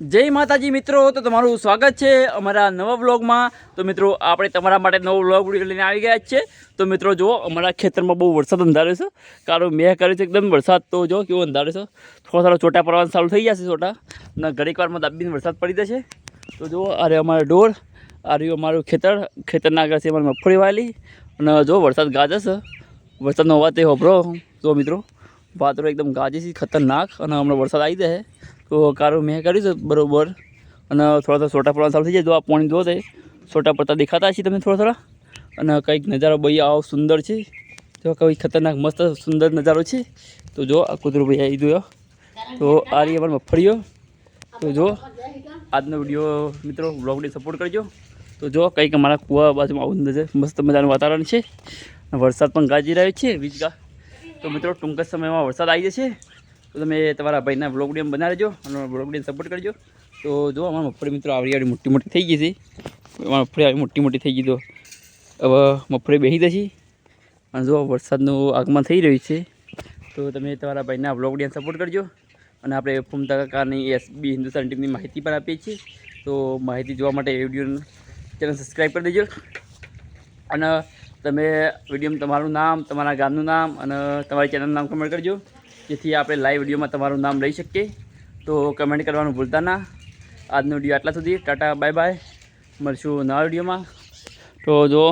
જય માતાજી મિત્રો, તો તમારું સ્વાગત છે અમારા નવા બ્લોગમાં તો મિત્રો, આપણે તમારા માટે નવો બ્લોગ લઈને આવી ગયા છે તો મિત્રો, જુઓ, અમારા ખેતરમાં બહુ વરસાદ અંધારે છે. કારણ મેં કર્યું છે એકદમ વરસાદ. તો જો કેવો અંધારે છે. થોડો થોડો ચોટા પડવાનું ચાલુ થઈ જશે છોટા અને ઘડીક વારમાં દાબીને વરસાદ પડી જશે. તો જુઓ અરે અમારો ઢોર. આ રહ્યું અમારું ખેતર. ખેતરના આગળ છે અમારી મગફળી વાલી. અને જો વરસાદ ગાજે છે. વરસાદનો અવાજ તે હોભરો જો મિત્રો વાતરો એકદમ ગાજે છે, ખતરનાક. અને હમણાં વરસાદ આવી જાય તો કારું મેં કર્યું છે બરોબર. અને થોડા થોડા છોટા પડવાનું ચાલુ થઈ જાય. જો આ પાણી જો તે છોટા પડતા દેખાતા છે તમે થોડા થોડા. અને કંઈક નજારો ભાઈ આવો સુંદર છે. જો કંઈક ખતરનાક મસ્ત સુંદર નજારો છે. તો જો આ કૂતરું ભાઈ આવી ગયો. તો આ રહી પણ મફળીઓ તો જો આજનો વીડિયો મિત્રો બ્લોગને સપોર્ટ કરજો. તો જો કંઈક અમારા કુવા બાજુમાં આવું નજર મસ્ત મજાનું વાતાવરણ છે. વરસાદ પણ ગાજી રહ્યો છે. વીજગા. તો મિત્રો ટૂંક સમયમાં વરસાદ આવી જશે. તો તમે તમારા ભાઈના બ્લોગ વીડિયો બનાવજો અને બ્લોગ વીડિયો સપોર્ટ કરજો. તો જો અમારા મફળી મિત્રો આવડી આવડી મોટી મોટી થઈ ગઈ છે. અમારા મફળી આવી મોટી મોટી થઈ ગઈ તો હવે મફળી બેસી જશે. અને જો વરસાદનું આગમન થઈ રહ્યું છે, તો તમે તમારા ભાઈના બ્લોગ વીડિયો સપોર્ટ કરજો. અને આપણે ફૂમતા કાકાની એસબી હિન્દુસ્તાન ટીમની માહિતી પણ આપીએ છીએ. તો માહિતી જોવા માટે વીડિયો ચેનલ સબસ્ક્રાઈબ કરી દેજો. અને તમે વિડીયોમાં તમારું નામ, તમારા ગામનું નામ અને તમારી ચેનલનું નામ કમેન્ટ કરજો. જેથી આપણે લાઈવ વિડીયોમાં તમારું નામ લઈ શકીએ. તો કમેન્ટ કરવાનું ભૂલતા ના. આજનો વીડિયો આટલા સુધી. ટાટા બાય બાય મળશું નવા વિડીયોમાં. તો જો